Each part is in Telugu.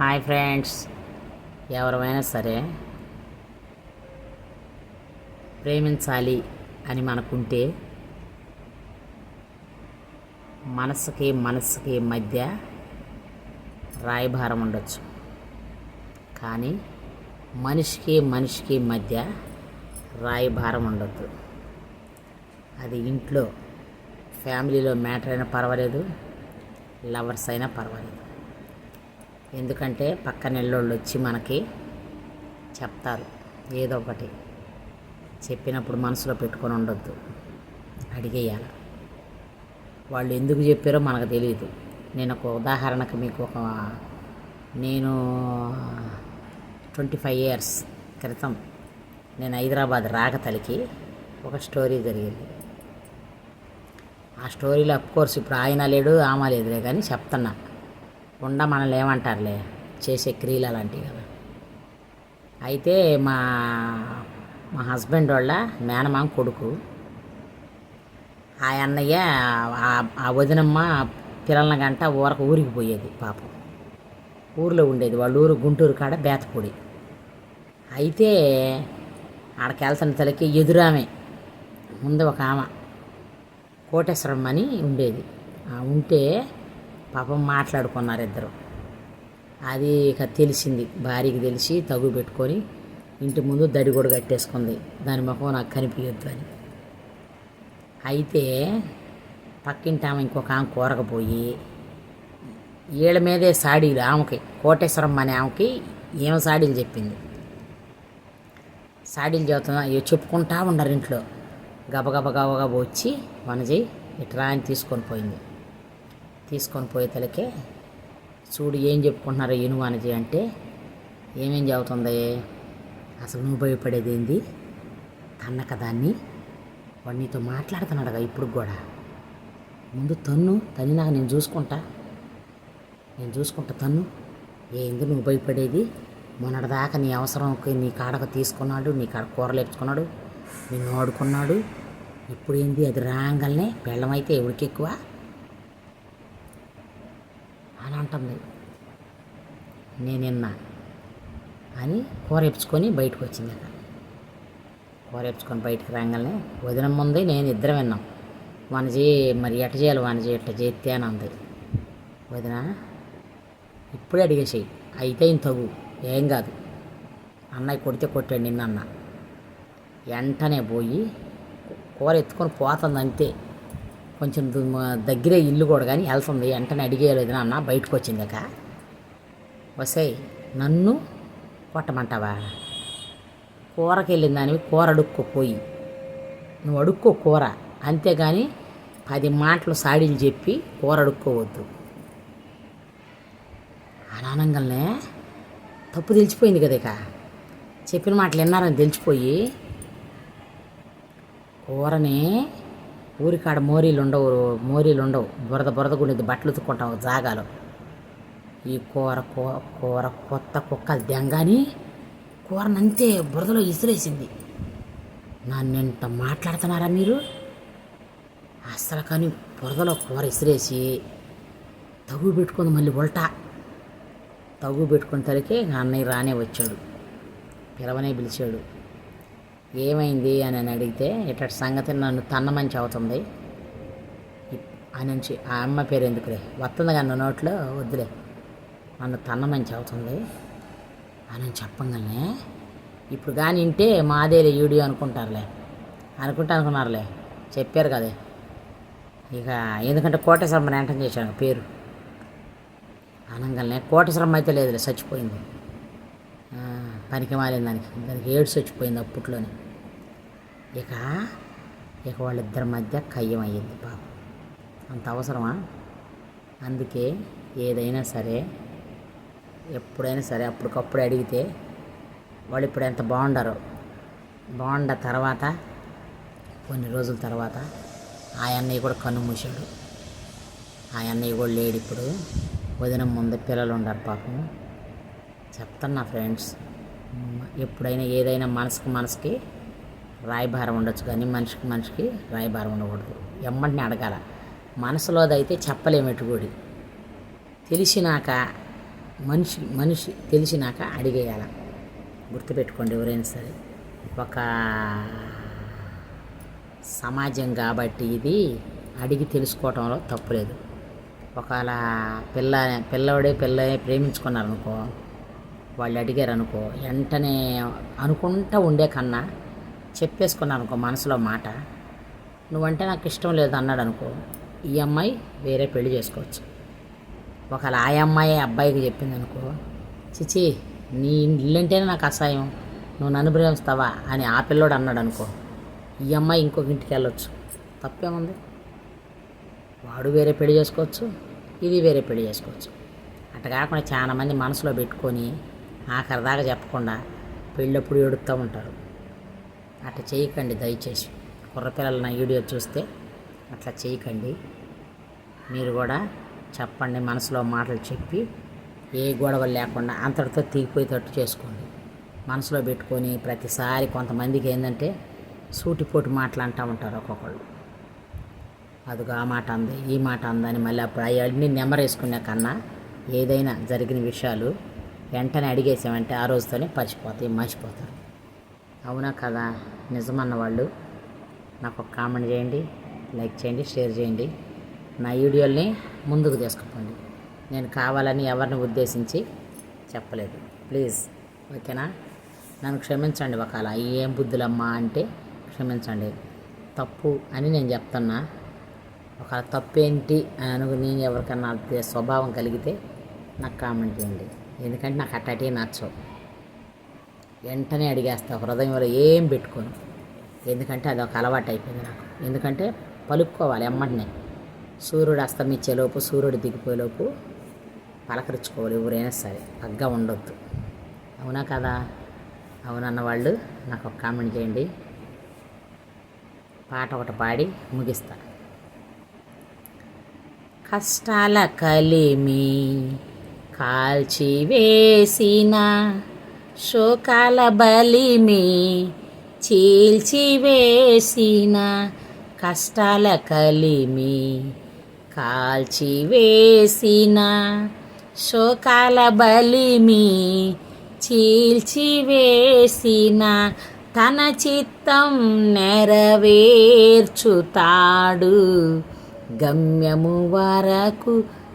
Hi friends. ఎవరైనా సరే ప్రేమించాలి అని మనకుంటే మనసుకి మనసుకి మధ్య రాయభారం ఉండొచ్చు. కానీ మనిషికి మనిషికి మధ్య రాయభారం ఉండొద్దు. అది ఇంట్లో ఫ్యామిలీలో మ్యాటర్ అయినా పర్వాలేదు లవర్స్ అయినా పర్వాలేదు. ఎందుకంటే పక్క నెల్లోళ్ళు వచ్చి మనకి చెప్తారు. ఏదో ఒకటి చెప్పినప్పుడు మనసులో పెట్టుకొని ఉండొద్దు. అడిగేయాల. వాళ్ళు ఎందుకు చెప్పారో మనకు తెలియదు నేను ఒక ఉదాహరణకు మీకు ఒక నేను ట్వంటీ ఫైవ్ ఇయర్స్ క్రితం నేను హైదరాబాద్ రాగతలికి ఒక స్టోరీ జరిగింది. ఆ స్టోరీలో కోర్స్ ఇప్పుడు ఆయన లేడు ఆమె లేదులే కానీ చెప్తున్నా. ఉండ మనల్ని ఏమంటారులే? చేసే క్రియలు అలాంటివి కదా. అయితే మా మా హస్బెండ్ వాళ్ళ మేనమామ కొడుకు ఆ అన్నయ్య ఆ- వదినమ్మ పిల్లల గంట ఊరకు ఊరికి పోయేది పాపం. ఊర్లో ఉండేది. వాళ్ళ ఊరు గుంటూరు కాడ బేతపూడి. అయితే ఆడకి వెళ్తున్న తలకి ఎదురామె. ముందు ఒక ఆమె. కోటేశ్వరం అని ఉండేది ఉంటే పాపం మాట్లాడుకున్నారు ఇద్దరు. అది ఇక తెలిసింది. భార్యకి తెలిసి తగు పెట్టుకొని ఇంటి ముందు దడి కూడా కట్టేసుకుంది. దాని ముఖం నాకు కనిపించొద్దు అని. అయితే పక్కింటి ఆమె ఇంకొక ఆమె కూరకపోయి వీళ్ళ మీదే సాడీలు ఆమెకి కోటేశ్వరం అనే ఆమెకి ఏమో సాడీలు చెప్పింది. సాడీలు చెబుతున్నా ఇవి చెప్పుకుంటా ఉన్నారు ఇంట్లో. గబగబ గబగబ వచ్చి మనజీ ఇట్రా అని తీసుకొని పోయింది. తీసుకొని పోయే తలకే చూడు ఏం చెప్పుకుంటున్నారో ఇను వనజి అంటే ఏమేం చెబుతుంది అసలు నువ్వు భయపడేది ఏంది? తన్న దాన్ని వాడు నీతో మాట్లాడుతున్నాడుగా ఇప్పుడు కూడా. ముందు తన్ను తన్నినాక నేను చూసుకుంటా. నేను చూసుకుంటా తన్ను. ఏంది నువ్వు భయపడేది? మొన్నటిదాకా నీ అవసరంకి నీ కాడకు తీసుకున్నాడు నీ కాడ కూరలు ఎప్పుకున్నాడు నిన్ను ఆడుకున్నాడు. ఇప్పుడు ఏంది? అది రాగానే అయితే ఎవరికి ఎక్కువ? అని అంటుంది నేనిన్నా అని కూర బయటకు వచ్చింది అక్కడ కూరేపుచ్చుకొని బయటకు రాగానే వదిన ముందు నేను ఇద్దరం విన్నాం. వనజీ మరి ఎట చేయాలి వనజీ ఎట్ట చేస్తే అని అంది. వదిన ఇప్పుడే అడిగేసేయి. అయితే ఇంత తగు. ఏం కాదు. అన్నయ్య కొడితే కొట్టాడు నిన్న అన్న వెంటనే పోయి కూర ఎత్తుకొని పోతుంది అంతే. కొంచెం దగ్గరే ఇల్లు కూడా కానీ వెళ్తుంది వెంటనే అడిగేయలేదు నాన్న బయటకు వచ్చింది ఇక నన్ను కొట్టమంటావా? కూరకి వెళ్ళిన దానివి కూర అడుక్కో పోయి. నువ్వు అడుక్కో కూర. అంతేగాని పది మాటలు సాడీలు చెప్పి కూర అడుక్కోవద్దు. అనానంగానే తప్పు తెలిసిపోయింది కదా ఇక. చెప్పిన మాటలు విన్నారని తెలిసిపోయి కూరని ఊరికాడ మోరీలు ఉండవు మోరీలు ఉండవు బురద బురద గుండెది బట్టలు ఉతుక్కుంటాం జాగాలో. ఈ కూర కూర కూర కొత్త కుక్కలు దెంగాని కూరనంతే బురదలో ఇసిరేసింది. నన్ను ఎంత మాట్లాడుతున్నారా మీరు? అసలు కానీ బురదలో కూర ఇసిరేసి తగు పెట్టుకుంది మళ్ళీ ఉల్టా. తగు పెట్టుకున్న తరికే అన్నయ్య రానే వచ్చాడు. పిలవనే పిలిచాడు. ఏమైంది అని అని అడిగితే ఇట్లాంటి సంగతి? నన్ను తన్నమంచి అవుతుంది. ఇప్- అని నుంచి ఆ అమ్మ పేరు ఎందుకులే? వస్తుంది కానీ నోట్లో? వద్దులే. నన్ను తన్నమంచి అవుతుంది అని చెప్పంగానే ఇప్పుడు కానీ ఇంటే మాదేలే వీడియో అనుకుంటారులే. అనుకుంటా అనుకున్నారులే. చెప్పారు కదే. ఇక ఎందుకంటే కోటేశ్వరం ఎంటర్ చేశాను పేరు. అనగానే కోటేశ్వరం అయితే లేదులే చచ్చిపోయింది. ఆ, దానికి. దానికి ఏడ్స్ వచ్చిపోయింది అప్పట్లోనే. ఇక ఇక వాళ్ళిద్దరి మధ్య కయ్యం అయ్యింది పాపం. అంత అవసరమా? అందుకే ఏదైనా సరే ఎప్పుడైనా సరే అప్పటికప్పుడు అడిగితే వాళ్ళు ఇప్పుడు ఎంత బాగుండారో. బాగుండ తర్వాత కొన్ని రోజుల తర్వాత ఆ అన్నయ్య కూడా కన్ను మూసాడు ఆ అన్నయ్య కూడా లేడు ఇప్పుడు. వదిన ముందు పిల్లలు ఉండరు పాపం. చెప్తాను నా ఫ్రెండ్స్. ఎప్పుడైనా ఏదైనా మనసుకు మనసుకి రాయభారం ఉండొచ్చు కానీ మనిషికి మనిషికి రాయభారం ఉండకూడదు. ఎమ్మంటిని అడగాల. మనసులోదైతే చెప్పలేము ఎటుగూడి తెలిసినాక మనిషి మనిషి తెలిసినాక అడిగేయాల. గుర్తుపెట్టుకోండి ఎవరైనా సరే. ఒక సమాజం కాబట్టి ఇది అడిగి తెలుసుకోవటంలో తప్పులేదు ఒకవేళ పిల్ల పిల్లవాడే పిల్ల ప్రేమించుకున్నారనుకో వాళ్ళు అడిగారు అనుకో వెంటనే అనుకుంటా ఉండే కన్నా చెప్పేసుకున్నాను అనుకో మనసులో మాట నువ్వంటే నాకు ఇష్టం లేదు అన్నాడు అనుకో ఈ అమ్మాయి వేరే పెళ్ళి చేసుకోవచ్చు. ఒకవేళ ఆ అమ్మాయి అబ్బాయికి చెప్పింది అనుకో చిచి నీ ఇల్లంటేనే నాకు అసహాయం నువ్వు నన్ను ప్రేమిస్తావా? అని ఆ పిల్లోడు అన్నాడు అనుకో ఈ అమ్మాయి ఇంకొక ఇంటికి వెళ్ళొచ్చు. తప్పేముంది? వాడు వేరే పెళ్ళి చేసుకోవచ్చు ఇది వేరే పెళ్ళి చేసుకోవచ్చు. అట్లా కాకుండా చాలా మంది మనసులో పెట్టుకొని ఆఖరి దాకా చెప్పకుండా పెళ్ళప్పుడు ఏడుస్తూ ఉంటారు. అట్లా చేయకండి దయచేసి. కుర్రపిల్లలు నా వీడియో చూస్తే అట్లా చేయకండి. మీరు కూడా చెప్పండి మనసులో మాటలు చెప్పి ఏ గొడవలు లేకుండా అంతటితో తీగిపోయేటట్టు చేసుకోండి. మనసులో పెట్టుకొని ప్రతిసారి కొంతమందికి ఏంటంటే సూటిపోటు మాటలు అంటూ ఉంటారు ఒక్కొక్కళ్ళు. అదిగో ఆ మాట అంది ఈ మాట అందని మళ్ళీ అప్పుడు అవన్నీ నెమరేసుకునే కన్నా ఏదైనా జరిగిన విషయాలు వెంటనే అడిగేసామంటే ఆ రోజుతోనే పరిచిపోతాయి మర్చిపోతారు. అవునా కదా? నిజమన్న వాళ్ళు నాకు ఒక కామెంట్ చేయండి లైక్ చేయండి షేర్ చేయండి. నా వీడియోల్ని ముందుకు తీసుకుపోండి. నేను కావాలని ఎవరిని ఉద్దేశించి చెప్పలేదు. ప్లీజ్ ఓకేనా? నన్ను క్షమించండి ఒకవేళ. ఏం బుద్ధులమ్మా అంటే క్షమించండి. తప్పు అని నేను చెప్తున్నా. ఒక తప్పేంటి అని నేను ఎవరికన్నా స్వభావం కలిగితే నాకు కామెంట్ చేయండి. ఎందుకంటే నాకు అట్టటి నచ్చవు. వెంటనే అడిగేస్తా హృదయంలో ఏం పెట్టుకోను? ఎందుకంటే అది ఒక అలవాటు అయిపోయింది నాకు. ఎందుకంటే పలుక్కోవాలి ఎమ్మటినే. సూర్యుడు అస్తమించేలోపు సూర్యుడు దిగిపోయేలోపు పలకరించుకోవాలి ఎవరైనా సరే. పగ్గా ఉండొద్దు. అవునా కదా? అవునన్న వాళ్ళు నాకు ఒక కామెంట్ చేయండి. పాట ఒకటి పాడి ముగిస్తా. కష్టాల కలిమి కాల్చివేసిన శోకాల బలిమి చీల్చివేసిన కష్టాల కలిమి కాల్చివేసిన శోకాల బలిమి చీల్చివేసిన తన చిత్తం నెరవేర్చుతాడు గమ్యము వరకు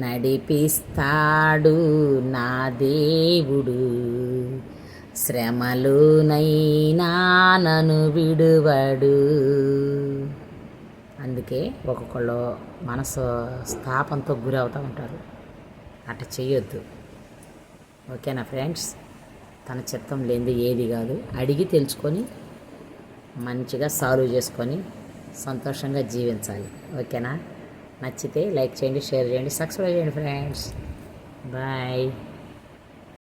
నడిపిస్తాడు నా దేవుడు. శ్రమలునైనా నన్ను విడువడు. అందుకే ఒక్కొక్కళ్ళు మనసు స్థాపంతో గురి అవుతూ ఉంటారు. అట్ట చేయొద్దు ఓకేనా ఫ్రెండ్స్? తన చిత్తం లేనిది ఏది కాదు. అడిగి తెలుసుకొని మంచిగా సాల్వ్ చేసుకొని సంతోషంగా జీవించాలి. ఓకేనా? నచ్చితే లైక్ చేయండి షేర్ చేయండి సబ్స్క్రైబ్ చేయండి ఫ్రెండ్స్. బాయ్.